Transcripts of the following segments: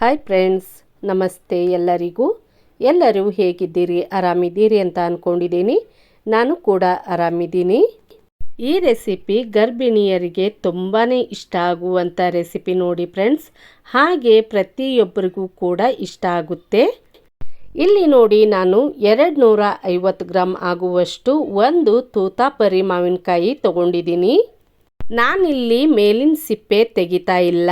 Hi friends ನಮಸ್ತೆ ಎಲ್ಲರಿಗೂ. ಎಲ್ಲರೂ ಹೇಗಿದ್ದೀರಿ? ಆರಾಮಿದ್ದೀರಿ ಅಂತ ಅಂದ್ಕೊಂಡಿದ್ದೀನಿ ನಾನು ಕೂಡ ಆರಾಮಿದ್ದೀನಿ. ಈ ರೆಸಿಪಿ ಗರ್ಭಿಣಿಯರಿಗೆ ತುಂಬಾ ಇಷ್ಟ ಆಗುವಂಥ ರೆಸಿಪಿ ನೋಡಿ ಫ್ರೆಂಡ್ಸ್ ಹಾಗೆ ಪ್ರತಿಯೊಬ್ಬರಿಗೂ ಕೂಡ ಇಷ್ಟ ಆಗುತ್ತೆ. ಇಲ್ಲಿ ನೋಡಿ ನಾನು ಎರಡು ನೂರ ಐವತ್ತು ಗ್ರಾಮ್ ಆಗುವಷ್ಟು ಒಂದು ತೂತಾಪರಿ ಮಾವಿನಕಾಯಿ ತಗೊಂಡಿದ್ದೀನಿ. ನಾನಿಲ್ಲಿ ಮೇಲಿನ ಸಿಪ್ಪೆ ತೆಗಿತಾ ಇಲ್ಲ.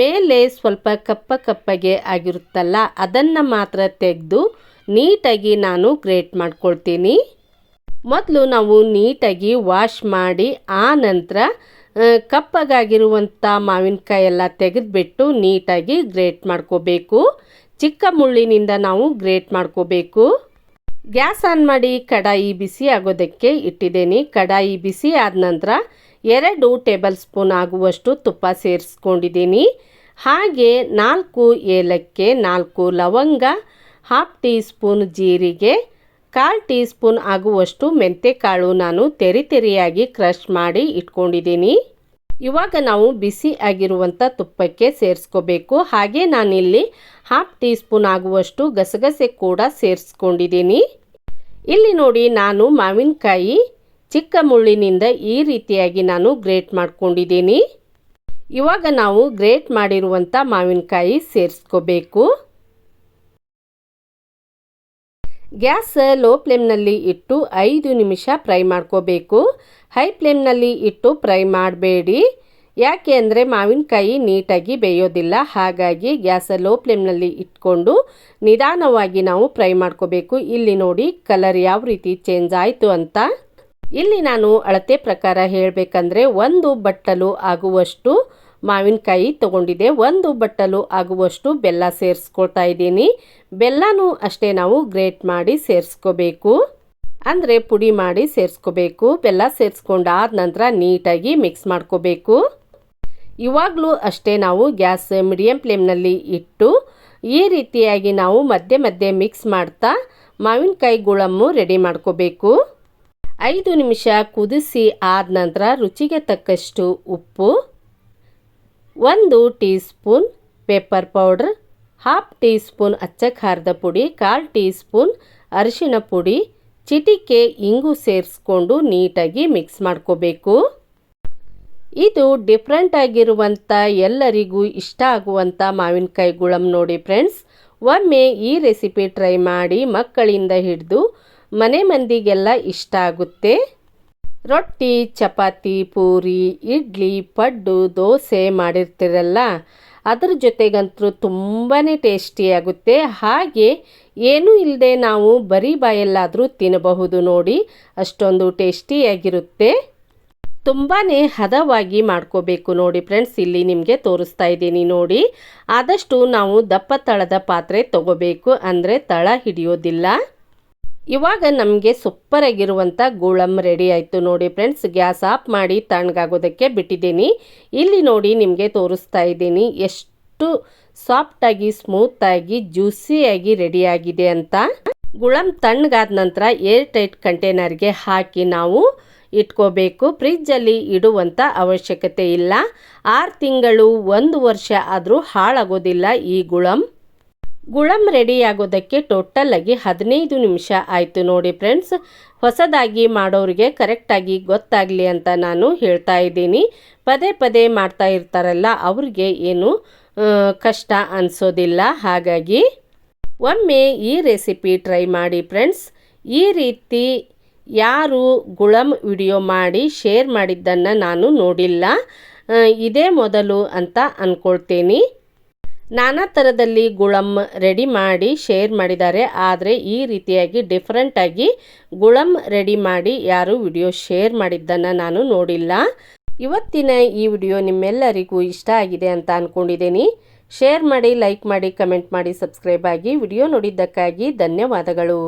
ಮೇಲೆ ಸ್ವಲ್ಪ ಕಪ್ಪ ಕಪ್ಪಗೆ ಆಗಿರುತ್ತಲ್ಲ, ಅದನ್ನು ಮಾತ್ರ ತೆಗೆದು ನೀಟಾಗಿ ನಾನು ಗ್ರೇಟ್ ಮಾಡ್ಕೊಳ್ತೀನಿ. ಮೊದಲು ನಾವು ನೀಟಾಗಿ ವಾಶ್ ಮಾಡಿ, ಆ ನಂತರ ಕಪ್ಪಗಾಗಿರುವಂಥ ಮಾವಿನಕಾಯಿ ಎಲ್ಲ ತೆಗೆದುಬಿಟ್ಟು ನೀಟಾಗಿ ಗ್ರೇಟ್ ಮಾಡ್ಕೋಬೇಕು. ಚಿಕ್ಕ ಮುಳ್ಳಿನಿಂದ ನಾವು ಗ್ರೇಟ್ ಮಾಡ್ಕೋಬೇಕು. ಗ್ಯಾಸ್ ಆನ್ ಮಾಡಿ ಕಡಾಯಿ ಬಿಸಿ ಆಗೋದಕ್ಕೆ ಇಟ್ಟಿದ್ದೀನಿ. ಕಡಾಯಿ ಬಿಸಿ ಆದ ನಂತರ ಎರಡು ಟೇಬಲ್ ಸ್ಪೂನ್ ಆಗುವಷ್ಟು ತುಪ್ಪ ಸೇರಿಸ್ಕೊಂಡಿದ್ದೀನಿ. ಹಾಗೆ ನಾಲ್ಕು ಏಲಕ್ಕೆ ನಾಲ್ಕು ಲವಂಗ ಹಾಫ್ ಟೀ ಸ್ಪೂನ್ ಜೀರಿಗೆ, ಕಾಲು ಟೀ ಸ್ಪೂನ್ ಆಗುವಷ್ಟು ಮೆಂತೆಕಾಳು ನಾನು ತೆರಿ ತೆರಿಯಾಗಿ ಕ್ರಷ್ ಮಾಡಿ ಇಟ್ಕೊಂಡಿದ್ದೀನಿ. ಇವಾಗ ನಾವು ಬಿಸಿ ಆಗಿರುವಂಥ ತುಪ್ಪಕ್ಕೆ ಸೇರಿಸ್ಕೋಬೇಕು. ಹಾಗೆ ನಾನಿಲ್ಲಿ ಹಾಫ್ ಟೀ ಸ್ಪೂನ್ ಆಗುವಷ್ಟು ಗಸಗಸೆ ಕೂಡ ಸೇರಿಸ್ಕೊಂಡಿದ್ದೀನಿ. ಇಲ್ಲಿ ನೋಡಿ ನಾನು ಮಾವಿನಕಾಯಿ ಚಿಕ್ಕ ಮುಳ್ಳಿನಿಂದ ಈ ರೀತಿಯಾಗಿ ನಾನು ಗ್ರೇಟ್ ಮಾಡ್ಕೊಂಡಿದ್ದೀನಿ. ಇವಾಗ ನಾವು ಗ್ರೇಟ್ ಮಾಡಿರುವಂಥ ಮಾವಿನಕಾಯಿ ಸೇರಿಸ್ಕೋಬೇಕು. ಗ್ಯಾಸ್ ಲೋ ಫ್ಲೇಮ್ನಲ್ಲಿ ಇಟ್ಟು ಐದು ನಿಮಿಷ ಫ್ರೈ ಮಾಡ್ಕೋಬೇಕು. ಹೈ ಫ್ಲೇಮ್ನಲ್ಲಿ ಇಟ್ಟು ಫ್ರೈ ಮಾಡಬೇಡಿ. ಯಾಕೆ ಅಂದರೆ ಮಾವಿನಕಾಯಿ ನೀಟಾಗಿ ಬೇಯೋದಿಲ್ಲ. ಹಾಗಾಗಿ ಗ್ಯಾಸ್ ಲೋ ಫ್ಲೇಮ್ನಲ್ಲಿ ಇಟ್ಕೊಂಡು ನಿಧಾನವಾಗಿ ನಾವು ಫ್ರೈ ಮಾಡ್ಕೋಬೇಕು. ಇಲ್ಲಿ ನೋಡಿ ಕಲರ್ ಯಾವ ರೀತಿ ಚೇಂಜ್ ಆಯಿತು ಅಂತ. ಇಲ್ಲಿ ನಾನು ಅಳತೆ ಪ್ರಕಾರ ಹೇಳಬೇಕಂದ್ರೆ ಒಂದು ಬಟ್ಟಲು ಆಗುವಷ್ಟು ಮಾವಿನಕಾಯಿ ತಗೊಂಡಿದೆ ಒಂದು ಬಟ್ಟಲು ಆಗುವಷ್ಟು ಬೆಲ್ಲ ಸೇರಿಸ್ಕೊಳ್ತಾ ಇದ್ದೀನಿ. ಬೆಲ್ಲನೂ ಅಷ್ಟೇ ನಾವು ಗ್ರೇಟ್ ಮಾಡಿ ಸೇರಿಸ್ಕೋಬೇಕು. ಅಂದರೆ ಪುಡಿ ಮಾಡಿ ಸೇರಿಸ್ಕೋಬೇಕು. ಬೆಲ್ಲ ಸೇರಿಸ್ಕೊಂಡಾದ ನಂತರ ನೀಟಾಗಿ ಮಿಕ್ಸ್ ಮಾಡ್ಕೋಬೇಕು. ಇವಾಗಲೂ ಅಷ್ಟೇ ನಾವು ಗ್ಯಾಸ್ ಮೀಡಿಯಮ್ ಫ್ಲೇಮ್ನಲ್ಲಿ ಇಟ್ಟು ಈ ರೀತಿಯಾಗಿ ನಾವು ಮಧ್ಯೆ ಮಧ್ಯೆ ಮಿಕ್ಸ್ ಮಾಡ್ತಾ ಮಾವಿನಕಾಯಿ ಗುಳಮ್ಮು ರೆಡಿ ಮಾಡ್ಕೋಬೇಕು. ಐದು ನಿಮಿಷ ಕುದಿಸಿ ಆದ ನಂತರ ರುಚಿಗೆ ತಕ್ಕಷ್ಟು ಉಪ್ಪು, ಒಂದು teaspoon pepper powder, half teaspoon ಅಚ್ಚ ಖಾರದ ಪುಡಿ, ಕಾಲು ಟೀ ಸ್ಪೂನ್ ಅರಿಶಿಣ ಪುಡಿ, ಚಿಟಿಕೆ, ಇಂಗು ಸೇರಿಸ್ಕೊಂಡು ನೀಟಾಗಿ ಮಿಕ್ಸ್ ಮಾಡ್ಕೋಬೇಕು. ಇದು ಡಿಫ್ರೆಂಟ್ ಆಗಿರುವಂಥ ಎಲ್ಲರಿಗೂ ಇಷ್ಟ ಆಗುವಂಥ ಮಾವಿನಕಾಯಿ ಗುಳಂ ನೋಡಿ ಫ್ರೆಂಡ್ಸ್. ಒಮ್ಮೆ ಈ ರೆಸಿಪಿ ಟ್ರೈ ಮಾಡಿ ಮಕ್ಕಳಿಂದ ಹಿಡಿದು ಮನೆ ಮಂದಿಗೆಲ್ಲ ಇಷ್ಟ ಆಗುತ್ತೆ. ರೊಟ್ಟಿ, ಚಪಾತಿ, ಪೂರಿ, ಇಡ್ಲಿ, ಪಡ್ಡು, ದೋಸೆ ಮಾಡಿರ್ತೀರಲ್ಲ, ಅದರ ಜೊತೆಗಂತೂ ತುಂಬಾ ಟೇಸ್ಟಿಯಾಗುತ್ತೆ ಹಾಗೆ ಏನೂ ಇಲ್ಲದೆ ನಾವು ಬರೀ ಬಾಯಲ್ಲಾದರೂ ತಿನ್ನಬಹುದು ನೋಡಿ, ಅಷ್ಟೊಂದು ಟೇಸ್ಟಿಯಾಗಿರುತ್ತೆ ತುಂಬಾ ಹದವಾಗಿ ಮಾಡ್ಕೋಬೇಕು ನೋಡಿ ಫ್ರೆಂಡ್ಸ್, ಇಲ್ಲಿ ನಿಮಗೆ ತೋರಿಸ್ತಾ ಇದ್ದೀನಿ ನೋಡಿ. ಆದಷ್ಟು ನಾವು ದಪ್ಪ ತಳದ ಪಾತ್ರೆ ತಗೋಬೇಕು, ಅಂದರೆ ತಳ ಹಿಡಿಯೋದಿಲ್ಲ. ಇವಾಗ ನಮಗೆ ಸೂಪರಾಗಿರುವಂಥ ಗೋಳಂ ರೆಡಿ ಆಯಿತು ನೋಡಿ ಫ್ರೆಂಡ್ಸ್ ಗ್ಯಾಸ್ ಆಫ್ ಮಾಡಿ ತಣ್ಣಗಾಗೋದಕ್ಕೆ ಬಿಟ್ಟಿದ್ದೀನಿ. ಇಲ್ಲಿ ನೋಡಿ ನಿಮಗೆ ತೋರಿಸ್ತಾ ಇದ್ದೀನಿ ಎಷ್ಟು ಸಾಫ್ಟಾಗಿ ಸ್ಮೂತಾಗಿ ಜ್ಯೂಸಿಯಾಗಿ ರೆಡಿಯಾಗಿದೆ ಅಂತ. ಗುಳಂ ತಣ್ಣಗಾದ ನಂತರ ಏರ್ ಟೈಟ್ ಕಂಟೈನರ್ಗೆ ಹಾಕಿ ನಾವು ಇಟ್ಕೋಬೇಕು. ಫ್ರಿಜ್ಜಲ್ಲಿ ಇಡುವಂಥ ಅವಶ್ಯಕತೆ ಇಲ್ಲ. ಆರು ತಿಂಗಳು, ಒಂದು ವರ್ಷ ಆದರೂ ಹಾಳಾಗೋದಿಲ್ಲ ಈ ಗುಳಂ. ಗುಳಂ ರೆಡಿ ಆಗೋದಕ್ಕೆ ಟೋಟಲ್ ಆಗಿ ಹದಿನೈದು ನಿಮಿಷ ಆಯಿತು ನೋಡಿ ಫ್ರೆಂಡ್ಸ್. ಹೊಸದಾಗಿ ಮಾಡೋರಿಗೆ ಕರೆಕ್ಟಾಗಿ ಗೊತ್ತಾಗಲಿ ಅಂತ ನಾನು ಹೇಳ್ತಾ ಇದ್ದೀನಿ. ಪದೇ ಪದೇ ಮಾಡ್ತಾ ಇರ್ತಾರಲ್ಲ, ಅವ್ರಿಗೆ ಏನು ಕಷ್ಟ ಅನಿಸೋದಿಲ್ಲ. ಹಾಗಾಗಿ ಒಮ್ಮೆ ಈ ರೆಸಿಪಿ ಟ್ರೈ ಮಾಡಿ ಫ್ರೆಂಡ್ಸ್. ಈ ರೀತಿ ಯಾರು ಗುಳಂ ವಿಡಿಯೋ ಮಾಡಿ ಶೇರ್ ಮಾಡಿದ್ದನ್ನು ನಾನು ನೋಡಿಲ್ಲ. ಇದೇ ಮೊದಲು ಅಂತ ಅಂದ್ಕೊಳ್ತೀನಿ ನಾನಾ ಥರದಲ್ಲಿ ಗುಳಮ್ ರೆಡಿ ಮಾಡಿ ಶೇರ್ ಮಾಡಿದ್ದಾರೆ. ಆದರೆ ಈ ರೀತಿಯಾಗಿ ಡಿಫ್ರೆಂಟಾಗಿ ಗುಳಮ್ ರೆಡಿ ಮಾಡಿ ಯಾರು ವಿಡಿಯೋ ಶೇರ್ ಮಾಡಿದ್ದನ್ನು ನಾನು ನೋಡಿಲ್ಲ. ಇವತ್ತಿನ ಈ ವಿಡಿಯೋ ನಿಮ್ಮೆಲ್ಲರಿಗೂ ಇಷ್ಟ ಆಗಿದೆ ಅಂತ ಅಂದ್ಕೊಂಡಿದ್ದೀನಿ ಶೇರ್ ಮಾಡಿ ಲೈಕ್ ಮಾಡಿ ಕಮೆಂಟ್ ಮಾಡಿ ಸಬ್ಸ್ಕ್ರೈಬ್ ಆಗಿ ವಿಡಿಯೋ ನೋಡಿದ್ದಕ್ಕಾಗಿ ಧನ್ಯವಾದಗಳು.